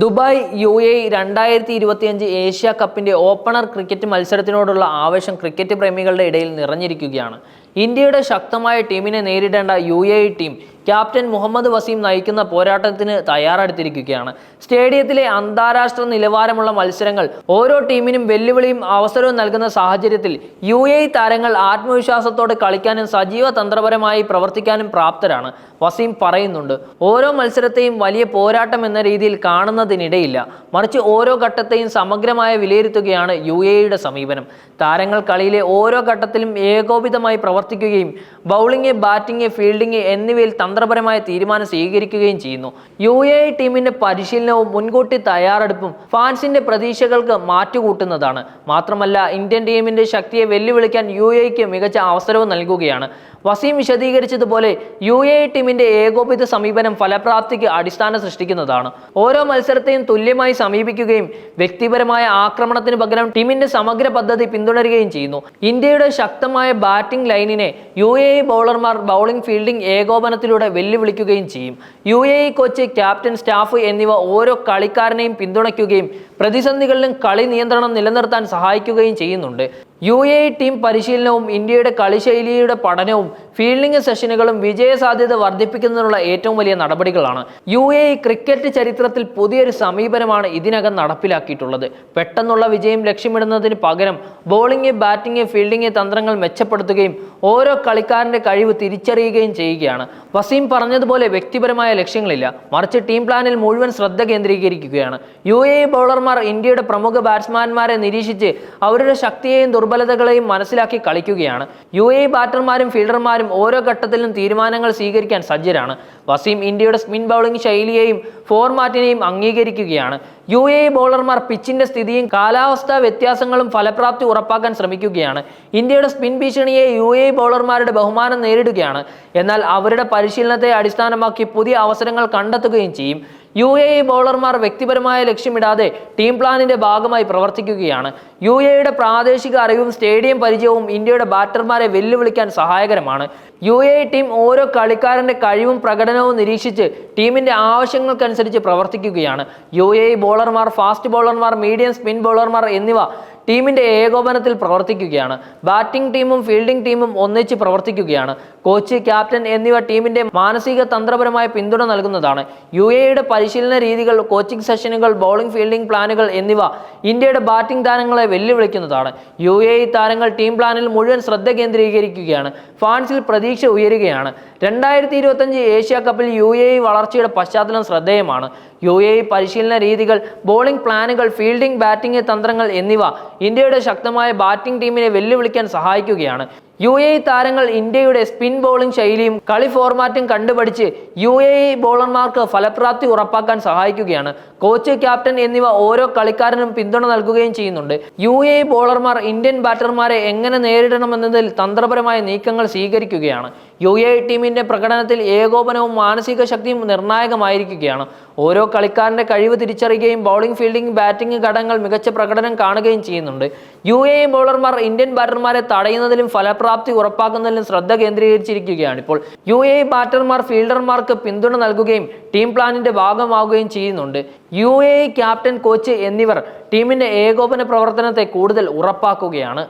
Dubai U A രണ്ടായിരത്തി ഇരുപത്തിയഞ്ച് Asia കപ്പിന്റെ ഓപ്പണർ ക്രിക്കറ്റ് മത്സരത്തിനോടുള്ള ആവേശം ക്രിക്കറ്റ് പ്രേമികളുടെ ഇടയിൽ നിറഞ്ഞിരിക്കുകയാണ്. ഇന്ത്യയുടെ ശക്തമായ ടീമിനെ നേരിടേണ്ട U A team captain Mohammad Waseem നയിക്കുന്ന പോരാട്ടത്തിന് തയ്യാറെടുത്തിരിക്കുകയാണ്. സ്റ്റേഡിയത്തിലെ അന്താരാഷ്ട്ര നിലവാരമുള്ള മത്സരങ്ങൾ ഓരോ ടീമിനും വെല്ലുവിളിയും അവസരവും നൽകുന്ന സാഹചര്യത്തിൽ യു എ താരങ്ങൾ ആത്മവിശ്വാസത്തോടെ കളിക്കാനും സജീവ തന്ത്രപരമായി പ്രവർത്തിക്കാനും പ്രാപ്തരാണ്. വസീം പറയുന്നുണ്ട് ഓരോ മത്സരത്തെയും വലിയ പോരാട്ടം എന്ന രീതിയിൽ കാണുന്നതിനിടയില്ല. മറിച്ച് ഓരോ ഘട്ടത്തെയും സമഗ്രമായ വിലയിരുത്തുകയാണ് യു എയുടെ സമീപനം. താരങ്ങൾ കളിയിലെ ഓരോ ഘട്ടത്തിലും ഏകോപിതമായി പ്രവർത്തിക്കുകയും ബൗളിംഗ് ബാറ്റിംഗ് ഫീൽഡിംഗ് എന്നിവയിൽ തന്ത്രപരമായ തീരുമാനം സ്വീകരിക്കുകയും ചെയ്യുന്നു. യു എ ടീമിന്റെ പരിശീലനവും മുൻകൂട്ടി തയ്യാറെടുപ്പും ഫാൻസിന്റെ പ്രതീക്ഷകൾക്ക് മാറ്റുകൂട്ടുന്നതാണ്. മാത്രമല്ല ഇന്ത്യൻ ടീമിന്റെ ശക്തിയെ വെല്ലുവിളിക്കാൻ യു എക്ക് മികച്ച അവസരവും നൽകുകയാണ്. വസീം വിശദീകരിച്ചതുപോലെ യു എ ടീമിന്റെ ഏകോപിത സമീപനം ഫലപ്രാപ്തിക്ക് അടിസ്ഥാനം സൃഷ്ടിക്കുന്നതാണ്. ഓരോ മത്സരത്തെയും തുല്യമായി സമീപിക്കുകയും വ്യക്തിപരമായ ആക്രമണത്തിന് പകരം ടീമിന്റെ സമഗ്ര പദ്ധതി പിന്തുടരുകയും ചെയ്യുന്നു. ഇന്ത്യയുടെ ശക്തമായ ബാറ്റിംഗ് ലൈനിനെ യു എ ബൗളർമാർ ബൗളിംഗ് ഫീൽഡിംഗ് ഏകോപനത്തിലൂടെ വെല്ലുവിളിക്കുകയും ചെയ്യും. U A E coach captain staff എന്നിവ ഓരോ കളിക്കാരനെയും പിന്തുണയ്ക്കുകയും പ്രതിസന്ധികളിലും കളി നിയന്ത്രണം നിലനിർത്താൻ സഹായിക്കുകയും ചെയ്യുന്നുണ്ട്. യു എ ടീം പരിശീലനവും ഇന്ത്യയുടെ കളിശൈലിയുടെ പഠനവും ഫീൽഡിംഗ് സെഷനുകളും വിജയ സാധ്യത വർദ്ധിപ്പിക്കുന്നതിനുള്ള ഏറ്റവും വലിയ നടപടികളാണ്. യു എ ക്രിക്കറ്റ് ചരിത്രത്തിൽ പുതിയൊരു സമീപനമാണ് ഇതിനകം നടപ്പിലാക്കിയിട്ടുള്ളത്. പെട്ടെന്നുള്ള വിജയം ലക്ഷ്യമിടുന്നതിന് പകരം ബോളിംഗ് ബാറ്റിംഗ് ഫീൽഡിംഗ് തന്ത്രങ്ങൾ മെച്ചപ്പെടുത്തുകയും ഓരോ കളിക്കാരന്റെ കഴിവ് തിരിച്ചറിയുകയും ചെയ്യുകയാണ്. വസീം പറഞ്ഞതുപോലെ വ്യക്തിപരമായ ലക്ഷ്യങ്ങളില്ല. മറിച്ച് ടീം പ്ലാനിൽ മുഴുവൻ ശ്രദ്ധ കേന്ദ്രീകരിക്കുകയാണ്. യു എ ബൗളർമാർ ഇന്ത്യയുടെ പ്രമുഖ ബാറ്റ്സ്മാൻമാരെ നിരീക്ഷിച്ച് അവരുടെ ശക്തിയെയും ദുർബലതകളെയും മനസ്സിലാക്കി കളിക്കുകയാണ്. യു എ ബാറ്റർമാരും ഫീൽഡർമാരും ഓരോ ഘട്ടത്തിലും തീരുമാനങ്ങൾ സ്വീകരിക്കാൻ സജ്ജരാണ്. വസീം ഇന്ത്യയുടെ സ്പിൻ ബൗളിംഗ് ശൈലിയെയും ഫോർമാറ്റിനെയും അംഗീകരിക്കുകയാണ്. യു എ ബൗളർമാർ പിച്ചിന്റെ സ്ഥിതിയും കാലാവസ്ഥാ വ്യത്യാസങ്ങളും ഫലപ്രാപ്തി ഉറപ്പാക്കാൻ ശ്രമിക്കുകയാണ്. ഇന്ത്യയുടെ സ്പിൻ ഭീഷണിയെ യു എ ബൗളർമാരുടെ ബഹുമാനം നേരിടുകയാണ്. എന്നാൽ അവരുടെ പരിശീലനത്തെ അടിസ്ഥാനമാക്കി പുതിയ അവസരങ്ങൾ കണ്ടെത്തുകയും ചെയ്യും. യു എ ബൗളർമാർ വ്യക്തിപരമായ ലക്ഷ്യമിടാതെ ടീം പ്ലാനിന്റെ ഭാഗമായി പ്രവർത്തിക്കുകയാണ്. യു എയുടെ പ്രാദേശിക അറിവും സ്റ്റേഡിയം പരിചയവും ഇന്ത്യയുടെ ബാറ്റർമാരെ വെല്ലുവിളിക്കാൻ സഹായകരമാണ്. യു എ ടീം ഓരോ കളിക്കാരന്റെ കഴിവും പ്രകടനവും നിരീക്ഷിച്ച് ടീമിന്റെ ആവശ്യങ്ങൾക്കനുസരിച്ച് പ്രവർത്തിക്കുകയാണ്. യു എ ബോളർമാർ ഫാസ്റ്റ് ബോളർമാർ മീഡിയം സ്പിൻ ബോളർമാർ എന്നിവ ടീമിന്റെ ഏകോപനത്തിൽ പ്രവർത്തിക്കുകയാണ്. ബാറ്റിംഗ് ടീമും ഫീൽഡിംഗ് ടീമും ഒന്നിച്ച് പ്രവർത്തിക്കുകയാണ്. കോച്ച് ക്യാപ്റ്റൻ എന്നിവ ടീമിന്റെ മാനസിക തന്ത്രപരമായ പിന്തുണ നൽകുന്നതാണ്. യു എയുടെ പരിശീലന രീതികൾ കോച്ചിംഗ് സെഷനുകൾ ബൗളിംഗ് ഫീൽഡിംഗ് പ്ലാനുകൾ എന്നിവ ഇന്ത്യയുടെ ബാറ്റിംഗ് താരങ്ങളെ വെല്ലുവിളിക്കുന്നതാണ്. യു എ താരങ്ങൾ ടീം പ്ലാനിൽ മുഴുവൻ ശ്രദ്ധ കേന്ദ്രീകരിക്കുകയാണ്. ഫാൻസിൽ പ്രതീക്ഷ ഉയരുകയാണ്. രണ്ടായിരത്തി ഇരുപത്തഞ്ച് ഏഷ്യ കപ്പിൽ യു എ വളർച്ചയുടെ പശ്ചാത്തലം ശ്രദ്ധേയമാണ്. യു എ പരിശീലന രീതികൾ ബോളിംഗ് പ്ലാനുകൾ ഫീൽഡിംഗ് ബാറ്റിംഗ് തന്ത്രങ്ങൾ എന്നിവ ഇന്ത്യയുടെ ശക്തമായ ബാറ്റിംഗ് ടീമിനെ വെല്ലുവിളിക്കാൻ സഹായിക്കുകയാണ്. യു എ താരങ്ങൾ ഇന്ത്യയുടെ സ്പിൻ ബോളിംഗ് ശൈലിയും കളി ഫോർമാറ്റും കണ്ടുപഠിച്ച് യു എ ബോളർമാർക്ക് ഫലപ്രാപ്തി ഉറപ്പാക്കാൻ സഹായിക്കുകയാണ്. കോച്ച് ക്യാപ്റ്റൻ എന്നിവ ഓരോ കളിക്കാരനും പിന്തുണ നൽകുകയും ചെയ്യുന്നുണ്ട്. യു എ ബോളർമാർ ഇന്ത്യൻ ബാറ്റർമാരെ എങ്ങനെ നേരിടണമെന്നതിൽ തന്ത്രപരമായ നീക്കങ്ങൾ സ്വീകരിക്കുകയാണ്. യു എ ടീമിന്റെ പ്രകടനത്തിൽ ഏകോപനവും മാനസിക ശക്തിയും നിർണായകമായിരിക്കുകയാണ്. ഓരോ കളിക്കാരന്റെ കഴിവ് തിരിച്ചറിയുകയും ബൗളിംഗ് ഫീൽഡിംഗ് ബാറ്റിംഗ് ഘടകങ്ങൾ മികച്ച പ്രകടനം കാണുകയും ചെയ്യുന്നുണ്ട്. യു എ ബോളർമാർ ഇന്ത്യൻ ബാറ്റർമാരെ തടയുന്നതിലും ഫലപ്രാപ്തി ഉറപ്പാക്കുന്നതിലും ശ്രദ്ധ കേന്ദ്രീകരിച്ചിരിക്കുകയാണ്. ഇപ്പോൾ യു എ ബാറ്റർമാർ ഫീൽഡർമാർക്ക് പിന്തുണ നൽകുകയും ടീം പ്ലാനിന്റെ ഭാഗമാവുകയും ചെയ്യുന്നുണ്ട്. യു എ ക്യാപ്റ്റൻ കോച്ച് എന്നിവർ ടീമിന്റെ ഏകോപന പ്രവർത്തനത്തെ കൂടുതൽ ഉറപ്പാക്കുകയാണ്.